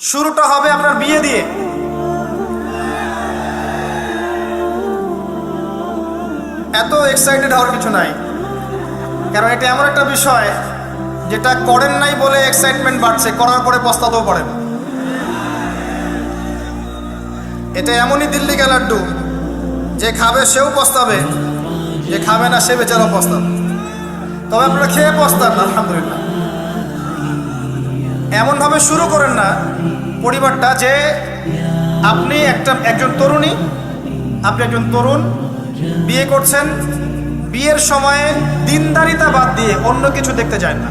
শুরুটা হবে আপনার বিয়ে দিয়ে। এত এক্সাইটেড হওয়ার কিছু নাই। কারণ এটা এমন একটা বিষয় যেটা করেন নাই বলে এক্সাইটমেন্ট বাড়ছে, করার পরে পস্তাতেও পারেন। এটা এমনই দিল্লি লাড্ডু, যে খাবে সেও পস্তাবে, যে খাবে না সে বেচারাও পস্তাবে। তবে আপনারা খেয়ে পস্তান, আলহামদুলিল্লাহ। এমনভাবে শুরু করেন না। পরিবারটা যে আপনি একটা, একজন তরুণী, আপনি একজন তরুণ, বিয়ে করছেন, বিয়ের সময়ে দিনদারিতা বাদ দিয়ে অন্য কিছু দেখতে যায় না।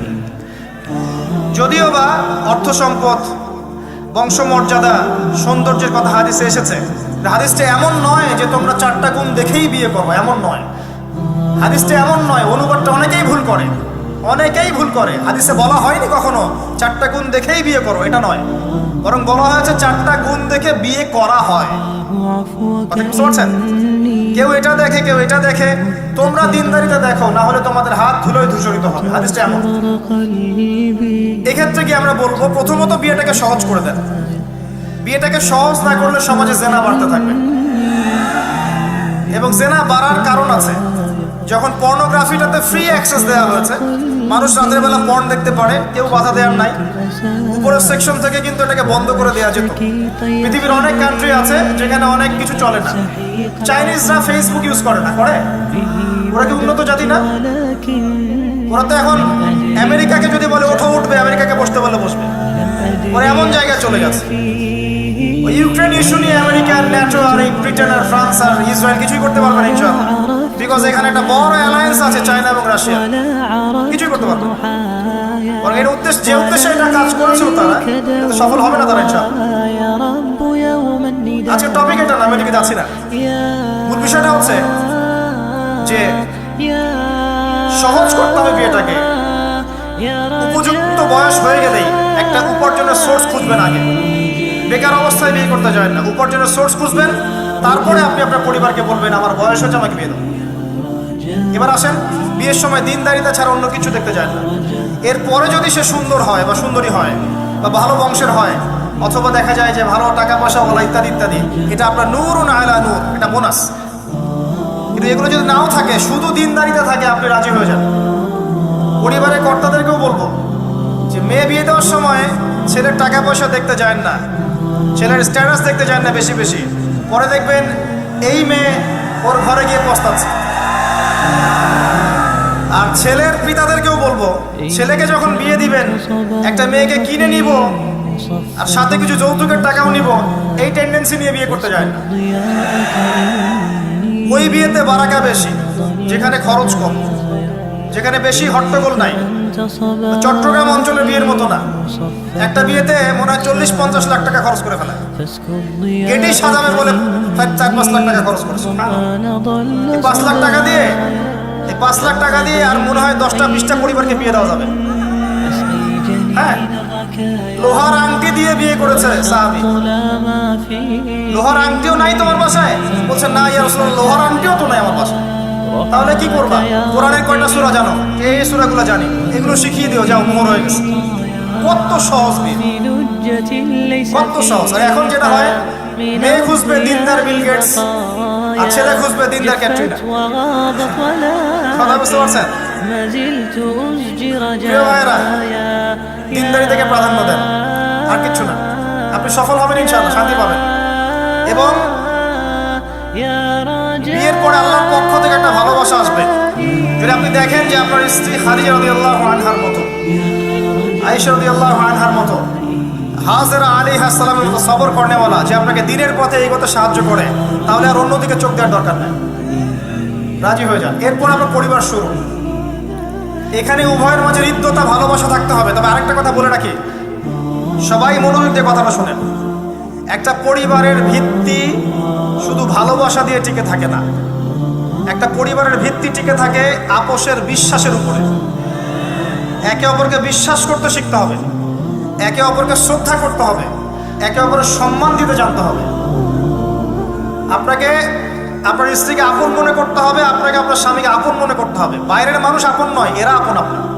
যদিও বা অর্থ সম্পদ, বংশমর্যাদা, সৌন্দর্যের কথা হাদিসে এসেছে হাদিসটা এমন নয় যে তোমরা চারটা গুণ দেখেই বিয়ে করো এমন নয়। হাদিসটা এমন নয়, অনুবাদটা অনেকেই ভুল করে। অনেকেই ভুল করে। হাদিসে বলা হয়নি কখনো, চারটা গুণ দেখেই বিয়ে করো, এটা নয়। বরং বলা হয়েছে চারটা গুণ দেখে বিয়ে করা হয়। কেউ এটা দেখে, কেউ এটা দেখে। তোমরা দিনদারিতা দেখো, না হলে তোমাদের হাত ধুলোয় ধূসরিত হবে। হাদিসটা এমন। এক্ষেত্রে কি আমরা বলব, প্রথমত বিয়েটাকে সহজ করে দেন। বিয়েটাকে সহজ না করলে সমাজে জেনা বাড়তে থাকবে। এবং জেনা বাড়ার কারণ আছে। যখন পর্নোগ্রাফিটাতে ফ্রি অ্যাক্সেস দেওয়া হয়েছে, মানুষ রাতের বেলা পর্ন দেখতে পারে, কেউ বাধা দেওয়ার নাই। উপরের সেকশন থেকে কিন্তু এটাকে বন্ধ করে দেওয়া যেত। পৃথিবীর অনেক কান্ট্রি আছে যেখানে অনেক কিছু চলে না। চাইনিজরা ফেসবুক ইউজ করে না, করে? ওরা কি উন্নত জাতি না? ওরা তো এখন আমেরিকাকে যদি বলে, ওঠো, উঠবে, আমেরিকাকে বসতে বলে বসবে। ওরা এমন জায়গায় চলে গেছে। ইউক্রেন ইস্যু নিয়ে আমেরিকা আর ন্যাটো আর ব্রিটেন আর ফ্রান্স আর ইসরায়েল কিছুই করতে পারবে না, ইনশাআল্লাহ। বিকজ এখানে একটা বড় অ্যালায়েন্স আছে চায়না এবং রাশিয়া কিছুই করতে পারবে। বরং এর উদ্দেশ্য যে উদ্দেশ্যে এটা কাজ করেছিল তারা কিন্তু সফল হবে না তারা ইনশাআল্লাহ। আজকে টপিক এটা না আমি এদিকে যাচ্ছি না। মূল বিষয়টা হচ্ছে যে সহজ করতে হবে বিয়েটাকে। উপযুক্ত বয়স হয়ে গেলেই একটা উপার্জনের সোর্স খুঁজবেন আগে। বেকার অবস্থায় বিয়ে করতে যায় না। উপার্জনের সোর্স খুঁজবেন তারপরে আপনি আপনার পরিবারকে বলবেন আমার বয়স হচ্ছে আমাকে বিয়ে দাও। এবার আসেন, বিয়ের সময় দিনদারিতা ছাড়া অন্য কিছু দেখতে যায় না এরপরে যদি সে সুন্দর হয় বা সুন্দরী হয় বা ভালো বংশের হয়, অথবা দেখা যায় যে ভালো টাকা পয়সা বলা ইত্যাদি ইত্যাদি, এটা আপনার নূর না আলা নূর, এটা বোনাস। কিন্তু এগুলো যদি নাও থাকে, শুধু দিনদারিতা থাকে, আপনি রাজি হয়ে যান। পরিবারের কর্তাদেরকেও বলব যে, মেয়ে বিয়ে দেওয়ার সময় ছেলের টাকা পয়সা দেখতে যায় না, ছেলের স্ট্যাটাস দেখতে যায় না বেশি বেশি। পরে দেখবেন এই মেয়ে ওর ঘরে গিয়ে পস্তাচ্ছে। আর ছেলের পিতাদেরকেও বলব ছেলেকে যখন বিয়ে দিবেন একটা মেয়েকে কিনে নিব আর সাথে কিছু যৌতুকের টাকাও নিব এই টেন্ডেন্সি নিয়ে বিয়ে করতে যায় না। ওই বিয়েতে বারাকা বেশি যেখানে খরচ কম যেখানে বেশি হট্টগোল নাই। চট্টগ্রাম অঞ্চলের বিয়ের মতো না। একটা বিয়েতে মনে হয় চল্লিশ পঞ্চাশ লাখ টাকা খরচ করে ফেলে। এটি সাজাবে বলে চার পাঁচ লাখ টাকা খরচ করেছে। পাঁচ লাখ টাকা দিয়ে পাঁচ লাখ টাকা দিয়ে আর মনে হয় দশটা, বিশটা পরিবারকে বিয়ে দেওয়া যাবে। হ্যাঁ? লোহার আংটি দিয়ে বিয়ে করেছে লোহার আংটিও নাই তোমার বাসায়? বলছে, না, ইয়া লোহার আংটিও তো নাই আমার বাসায়। তাহলে কি করবা? কোরআনের কয়টা সূরা জানো? এই সূরাগুলো জানি। এগুলো শিখিয়ে দিও, যাও মোর হয়ে গেছে। কত সহজ বিয়ে কত সহজ। আর এখন যেটা হয়, মেয়ে খুঁজবে দিনদার বিল গেটস। আর ছেলে খুঁজবে দিনদার ক্যাটরিনা। কথা বুঝতে পারছেন? প্রিয় দিনদারি থেকে প্রাধান্য দেন। আর কিচ্ছু না। আপনি সফল হবেন ইনশাআল্লাহ শান্তি পাবেন। এবং বিয়ের পরে আল্লাহর পক্ষ থেকে একটা ভালোবাসা আসবে। যদি আপনি দেখেন যে আপনার স্ত্রী খাদিজা রাদিয়াল্লাহু আনহার মতো আয়েশা রাদিয়াল্লাহু আনহার মতো হাজরা আলী হাসালামের মতো সবর কর্নেওয়ালা যে আপনাকে দিনের পথে এই কথা সাহায্য করে, তাহলে আর অন্যদিকে চোখ দেওয়ার দরকার নেই। রাজি হয়ে যান। এরপর আপনার পরিবার শুরু। এখানে উভয়ের মাঝে হৃদ্যতা, ভালোবাসা থাকতে হবে। তবে আরেকটা কথা বলে রাখি। সবাই মনোযোগ দিয়ে কথাটা শোনেন। একটা পরিবারের ভিত্তি শুধু ভালোবাসা দিয়ে টিকে থাকে না। একটা পরিবারের ভিত্তি টিকে থাকে আপোষের বিশ্বাসের উপরে। একে অপরকে বিশ্বাস করতে শিখতে হবে। একে অপরকে শ্রদ্ধা করতে হবে, একে অপরের সম্মান দিতে জানতে হবে। আপনাকে আপনার স্ত্রীকে আপন মনে করতে হবে, আপনাকে আপনার স্বামীকে আপন মনে করতে হবে। বাইরের মানুষ আপন নয়, এরা আপন আপনার।